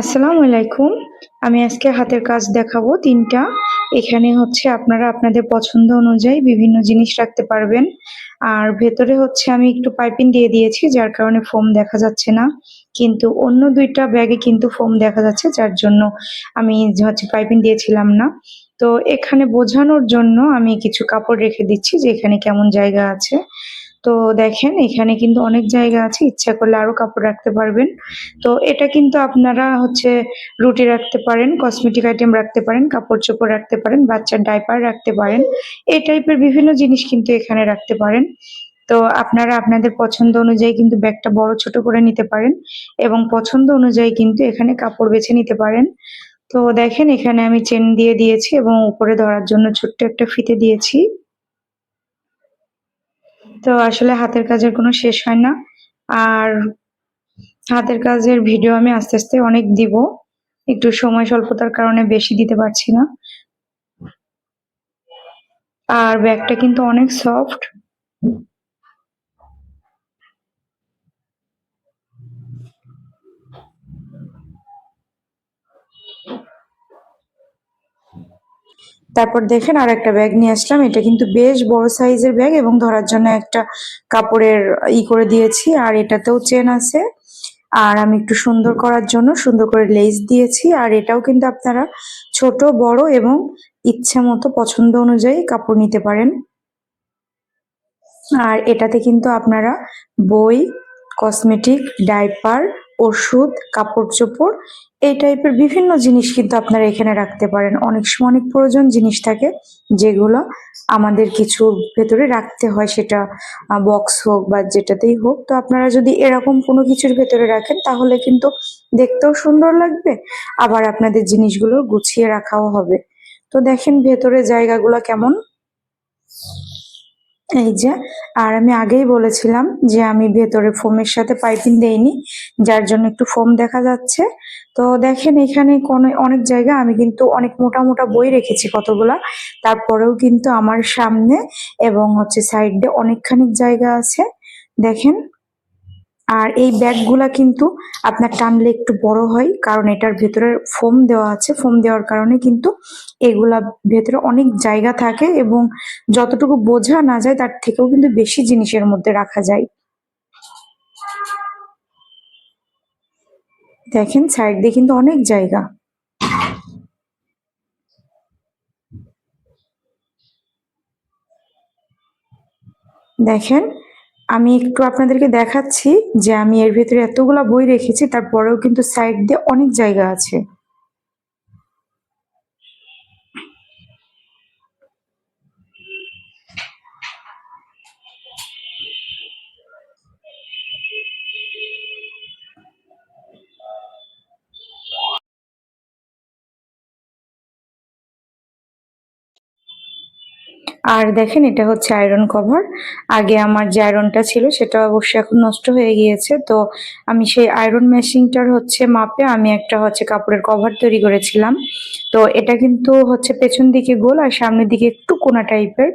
আসসালামু আলাইকুম। আমি আজকে হাতের কাজ দেখাবো তিনটা। এখানে হচ্ছে আপনারা আপনাদের পছন্দ অনুযায়ী বিভিন্ন জিনিস রাখতে পারবেন। আর ভেতরে হচ্ছে আমি একটু পাইপিং দিয়ে দিয়েছি, যার কারণে ফোম দেখা যাচ্ছে না। কিন্তু অন্য দুইটা ব্যাগে কিন্তু ফোম দেখা যাচ্ছে, যার জন্য আমি হচ্ছে পাইপিং দিয়েছিলাম না। তো এখানে বোঝানোর জন্য আমি কিছু কাপড় রেখে দিচ্ছি যে এখানে কেমন জায়গা আছে। তো দেখেন, এখানে কিন্তু অনেক জায়গা আছে, ইচ্ছা করলে আরও কাপড় রাখতে পারবেন। তো এটা কিন্তু আপনারা হচ্ছে রুটি রাখতে পারেন কসমেটিক আইটেম রাখতে পারেন, কাপড় চোপড় রাখতে পারেন, বাচ্চার ডাইপার রাখতে পারেন। এই টাইপের বিভিন্ন জিনিস কিন্তু এখানে রাখতে পারেন। তো আপনারা আপনাদের পছন্দ অনুযায়ী কিন্তু ব্যাগটা বড়, ছোট করে নিতে পারেন এবং পছন্দ অনুযায়ী কিন্তু এখানে কাপড় বেছে নিতে পারেন। তো দেখেন, এখানে আমি চেন দিয়ে দিয়েছি এবং উপরে ধরার জন্য ছোট্ট একটা ফিতে দিয়েছি। তো আসলে হাতের কাজের কোনো শেষ হয় না। আর হাতের কাজের ভিডিও আমি আস্তে আস্তে অনেক দিব। একটু সময় স্বল্পতার কারণে বেশি দিতে পারছি না। আর ব্যাগটা কিন্তু অনেক সফট তারপর দেখেন আর একটা ব্যাগ নিয়ে আসলাম। এটা কিন্তু বেশ বড় সাইজের ব্যাগ এবং ধরার জন্য একটা কাপড়ের ই করে দিয়েছি আর এটাতেও চেন আছে। আর আমি একটু সুন্দর করার জন্য সুন্দর করে লেস দিয়েছি। আর এটাও কিন্তু আপনারা ছোট, বড় এবং ইচ্ছে মতো পছন্দ অনুযায়ী কাপড় নিতে পারেন। আর এটাতে কিন্তু আপনারা বই কসমেটিক ডাইপার ওষুধ কাপড় চোপড় এই টাইপের বিভিন্ন জিনিস কিন্তু আপনারা এখানে রাখতে পারেন। অনেক সময় অনেক প্রয়োজন জিনিস থাকে যেগুলো আমাদের কিছু ভেতরে রাখতে হয়, সেটা বক্স হোক বা যেটাতেই হোক। তো আপনারা যদি এরকম কোনো কিছুর ভেতরে রাখেন, তাহলে কিন্তু দেখতেও সুন্দর লাগবে, আবার আপনাদের জিনিসগুলো গুছিয়ে রাখাও হবে। তো দেখেন ভেতরে জায়গাগুলো কেমন? এই যে, আর আমি আগেই বলেছিলাম যে আমি ভেতরে ফোমের সাথে পাইপিং দেইনি, যার জন্য একটু ফোম দেখা যাচ্ছে। তো দেখেন এখানে কোনো, অনেক জায়গা আমি কিন্তু অনেক মোটা মোটা বই রেখেছি কতগুলা। তারপরেও কিন্তু আমার সামনে এবং হচ্ছে সাইডে অনেকখানি জায়গা আছে। দেখেন আর এই ব্যাগগুলা কিন্তু আপনার টানলে একটু বড় হয়, কারণ এটার ভেতরে ফোম দেওয়া আছে। ফোম দেওয়ার কারণে কিন্তু এগুলা ভেতরে অনেক জায়গা থাকে এবং যতটুকু বোঝা না যায়, তার থেকেও কিন্তু বেশি জিনিসের মধ্যে রাখা যায়। দেখেন, সাইড দিয়ে কিন্তু অনেক জায়গা। দেখেন আমি একটু আপনাদেরকে দেখাচ্ছি যে আমি এর ভিতরে এতগুলো বই রেখেছি, তারপরেও কিন্তু সাইড দিয়ে অনেক জায়গা আছে। আর দেখেন, এটা হচ্ছে আয়রন কভার আগে আমার যে আয়রনটা ছিল, সেটা অবশ্যই এখন নষ্ট হয়ে গিয়েছে। তো আমি সেই আয়রন মেশিনটার হচ্ছে মাপে আমি একটা হচ্ছে কাপড়ের কভার তৈরি করেছিলাম। তো এটা কিন্তু হচ্ছে পেছন দিকে গোল আর সামনের দিকে একটু কোনা টাইপের।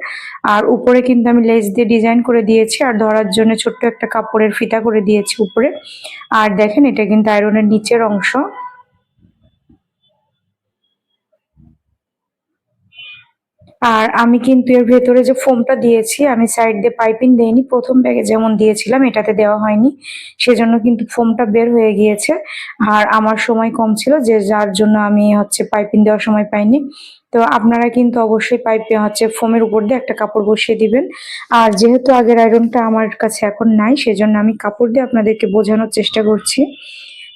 আর উপরে কিন্তু আমি লেস দিয়ে ডিজাইন করে দিয়েছি আর ধরার জন্য ছোট্ট একটা কাপড়ের ফিতা করে দিয়েছি উপরে। আর দেখেন, এটা কিন্তু আয়রনের নিচের অংশ। আর আমি কিন্তু এর ভেতরে যে ফোমটা দিয়েছি, আমি সাইড দিয়ে পাইপিং দেইনি, প্রথম ব্যাগে যেমন দিয়েছিলাম, এটাতে দেওয়া হয়নি। সেজন্য কিন্তু ফোমটা বের হয়ে গিয়েছে। আর আমার সময় কম ছিল, যে যার জন্য আমি হচ্ছে পাইপিং দেওয়ার সময় পাইনি। তো আপনারা কিন্তু অবশ্যই পাইপে হচ্ছে ফোমের উপর দিয়ে একটা কাপড় বসিয়ে দিবেন। আর যেহেতু আগের আয়রনটা আমার কাছে এখন নাই, সেজন্য আমি কাপড় দিয়ে আপনাদেরকে বোঝানোর চেষ্টা করছি।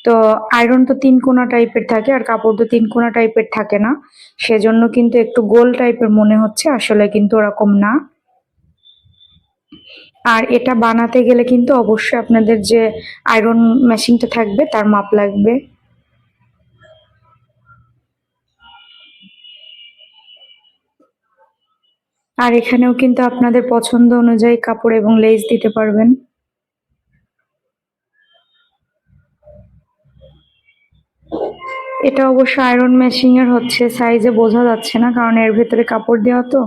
তো আয়রন তো তিন কোনা টাইপের থাকে আর কাপড় তো তিন কোনা টাইপের থাকে না। সেজন্য কিন্তু একটু গোল টাইপের মনে হচ্ছে, আসলে কিন্তু ওরকম না। আর এটা বানাতে গেলে কিন্তু অবশ্যই আপনাদের যে আয়রন মেশিনটা থাকবে, তার মাপ লাগবে। আর এখানেও কিন্তু আপনাদের পছন্দ অনুযায়ী কাপড় এবং লেস দিতে পারবেন। এটা অবশ্য আয়রন এর হচ্ছে সাইজে বোঝা যাচ্ছে না, কারণ এর ভেতরে কাপড় দেওয়া তো।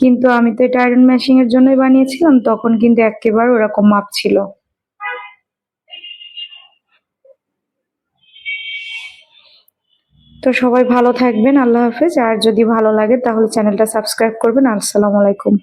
কিন্তু আমি তো এটা আয়রন এর জন্যই বানিয়েছিলাম, তখন কিন্তু একেবারে ওরকম মাপ ছিল। তো সবাই ভালো থাকবেন, আল্লাহ হাফেজ। আর যদি ভালো লাগে, তাহলে চ্যানেলটা সাবস্ক্রাইব করবেন। আসসালামু আলাইকুম।